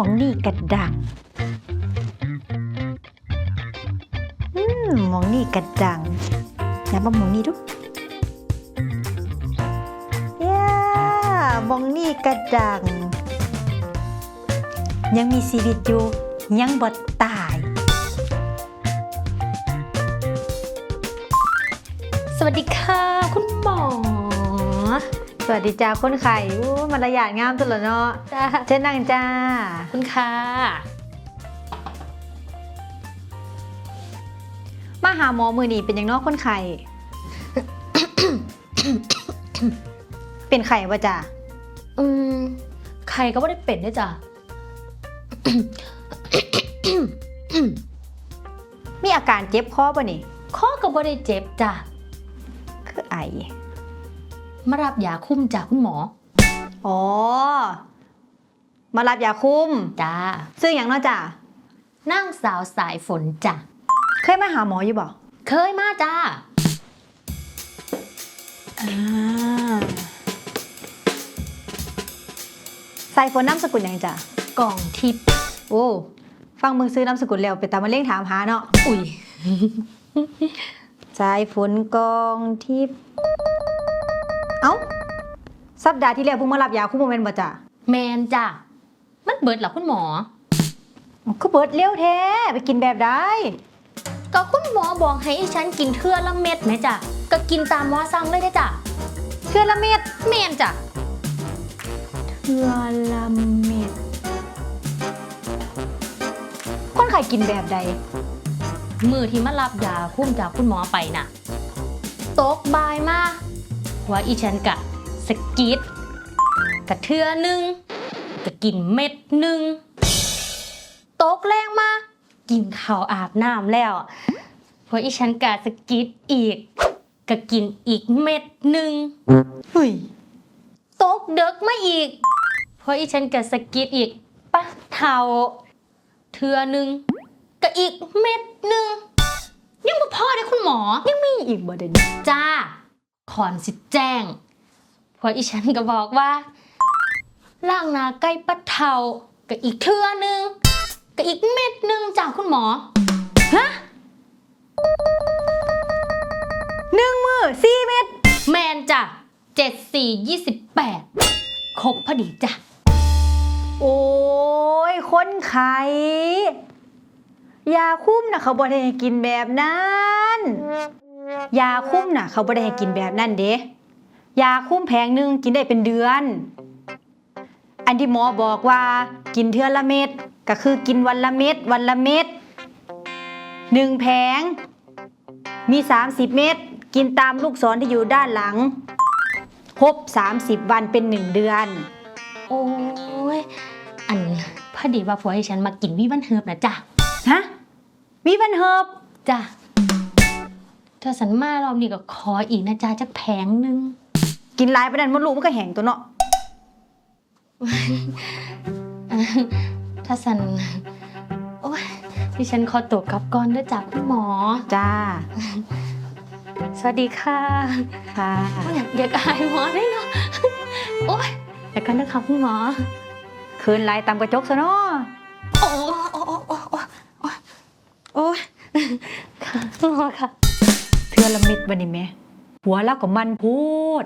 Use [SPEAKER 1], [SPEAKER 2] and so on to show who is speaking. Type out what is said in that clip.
[SPEAKER 1] องนี่กระดัง อืมมองนี่กระดังอย่ามามองนี่ดูย่ามองนี่กระดัง ยังมีชีวิตอยู่ ยังบ่ตาย
[SPEAKER 2] สวัสดีค่ะ
[SPEAKER 1] สวัสดีจ้าคนไข่อู้มารยาทงามตัวละเนาะ
[SPEAKER 2] จ้า
[SPEAKER 1] เช่นนั่งจ้า
[SPEAKER 2] คุณค่ะ
[SPEAKER 1] มาหาหมอมือนีเป็นอย่างเนอกคนไข่ เป็นไข่ปะจ้า
[SPEAKER 2] อืมใครก็ไม่ได้เป็นด้วยจ้ะ
[SPEAKER 1] มีอาการเจ็บคอปะนี่
[SPEAKER 2] ข้อก็ไม่ได้เจ็บจ้ะ
[SPEAKER 1] คือไอ
[SPEAKER 2] มารับยาคุ้มจากคุณหมอ
[SPEAKER 1] อ๋อ มารับยาคุม
[SPEAKER 2] จ้า
[SPEAKER 1] ซึ่งอย่างเนอกจ้า
[SPEAKER 2] นั่งสาวสายฝนจ้ะ
[SPEAKER 1] เคยมาหาหมออยู่บ่
[SPEAKER 2] เคยมาจ้า
[SPEAKER 1] อ่าใส่ฝนน้ำสกุลอย่างจ้าก
[SPEAKER 2] ล่องทิพย์
[SPEAKER 1] โอ้ฟังมึงซื้อน้ำสกุลแล้วไปตามมาเล่งถามหาเนาะ
[SPEAKER 2] อุ้ย
[SPEAKER 1] สายฝนกองทิพย์ เอ้า สัปดาห์ที่แล้วเพิ่งมารับยาคุมโมเมนต์บ่จ้ะ
[SPEAKER 2] แมนจ้ะมันเบิดเหรอคุณหมอ
[SPEAKER 1] ก็เบิดเร็วแท้ไปกินแบบได้
[SPEAKER 2] ก็คุณหมอบอกให้อีฉันกินเทื่อละเม็ดไหมจ้ะก็กินตามหมอสั่งเลยได้อจ้ะ
[SPEAKER 1] เทือละเม็ด
[SPEAKER 2] แมนจ้ะ
[SPEAKER 1] เทือละเม็ดคนไข้กินแบบใด
[SPEAKER 2] มือที่มารับยาคุ้มจากคุณหมอไปน่ะ ตกบายมาก ว่าอีฉันกะสกิดกะเทือหนึ่งกะกินเม็ดหนึ่งตกแรงมา กินข้าวอาบน้ำแล้วพออีฉันกะสกิดอีกกะกินอีกเม็ดหนึ่ง
[SPEAKER 1] เฮ้ย
[SPEAKER 2] ตกเด็กมาอีกพออีฉันกะสกิดอีกปะเทาเทือหนึ่งกะอีกเม็ดหนึ่งยังบ่พอเลยคุณหมอ
[SPEAKER 1] ยังมีอีกบ่เด่น
[SPEAKER 2] จ้า ขอนสิแจ้งเพออีฉันก็บอกว่าล่างหนาใกล้ปะเทากับอีกเทื่อนึงกับอีกเม็ดหนึงจากคุณหมอ ฮะ
[SPEAKER 1] หนึ่งมือสี่เม็ด
[SPEAKER 2] แมนจ้ะเจ็ดสี่ยี่สิบแปดครบพอดีจ้ะ
[SPEAKER 1] โอ้ยคนไข้ยาคุ้มนะเขาบ่ได้ให้กินแบบนั้น ยาคุ้มน่ะ เขาบ่ได้ให้กินแบบนั้นเด้ยาคุ้มแพงหนึงกินได้เป็นเดือน อันที่หมอบอกว่ากินเทื่อละเม็ดก็คือกินวันละเม็ดวันละเม็ดหนึ่งแผง มี 30 เม็ดกินตามลูกศรที่อยู่ด้านหลัง ครบ 30 วันเป็น1เดือน
[SPEAKER 2] โอ้ย อันพอดีว่าผัวให้ฉันมากินวิวันเฮิร์บนะจ้ะ
[SPEAKER 1] ฮะ มีบันเฮิบ
[SPEAKER 2] จ้ะ ถ้าสันมารอบนี้ก็ขออีกนะจ๊ะจักแผงหนึง
[SPEAKER 1] กินหลายไปนั้นมดลูกมันก็แห้งตัวเนาะ
[SPEAKER 2] ถ้าสันโอ้ยดิฉันขอตัวกลับก่อนด้วยจ้ะคุณหมอ
[SPEAKER 1] จ้า
[SPEAKER 2] สวัสดีค่ะ
[SPEAKER 1] ค่ะ
[SPEAKER 2] อยากอยากอายหมอได้เนาะโอ้ยเดี๋ยวกันนะคะคุณหมอ
[SPEAKER 1] คืนหลายตามกระจกซะเนาะ
[SPEAKER 2] โอ้โอ้โอ้โอ้โอ้โอ้โอ้ยค่ะคุณหมอค่ะ
[SPEAKER 1] เทือ ละมิดบันนี้ไหมหัวแล้วก็มันพูด